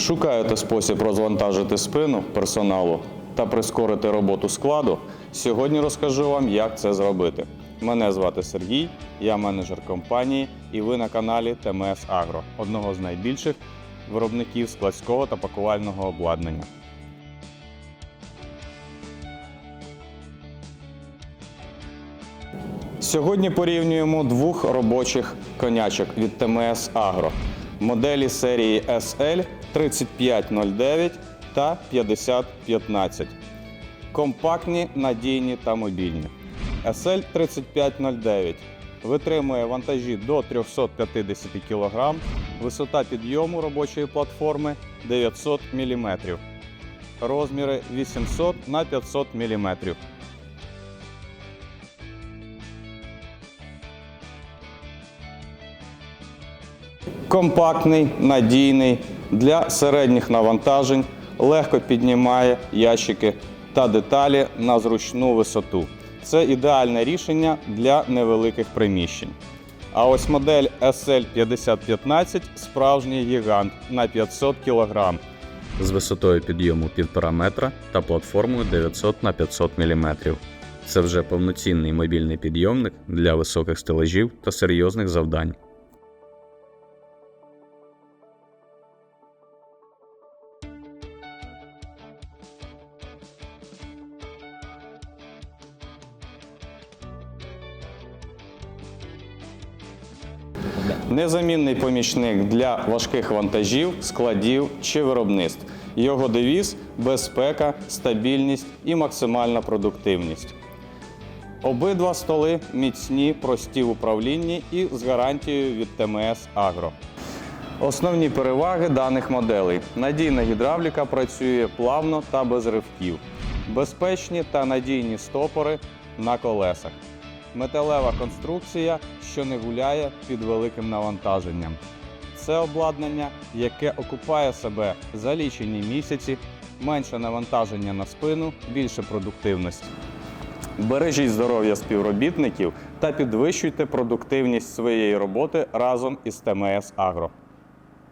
Шукаєте спосіб розвантажити спину персоналу та прискорити роботу складу? Сьогодні розкажу вам, як це зробити. Мене звати Сергій, я менеджер компанії, і ви на каналі ТМС Агро, одного з найбільших виробників складського та пакувального обладнання. Сьогодні порівнюємо двох робочих конячок від ТМС Агро. Моделі серії SL 3509 та 5015. Компактні, надійні та мобільні. SL 3509 витримує вантажі до 350 кг, висота підйому робочої платформи 900 мм, розміри 800 на 500 мм. Компактний, надійний для середніх навантажень, легко піднімає ящики та деталі на зручну висоту. Це ідеальне рішення для невеликих приміщень. А ось модель SL5015 справжній гігант на 500 кг з висотою підйому 1,5 метра та платформою 900 на 500 мм. Це вже повноцінний мобільний підйомник для високих стелажів та серйозних завдань. Незамінний помічник для важких вантажів, складів чи виробництв. Його девіз безпека, стабільність і максимальна продуктивність. Обидва столи міцні, прості в управлінні і з гарантією від ТМС Агро. Основні переваги даних моделей: надійна гідравліка працює плавно та без ривків, безпечні та надійні стопори на колесах, металева конструкція, що не гуляє під великим навантаженням. Це обладнання, яке окупає себе за лічені місяці, менше навантаження на спину, більше продуктивності. Бережіть здоров'я співробітників та підвищуйте продуктивність своєї роботи разом із ТМС Агро.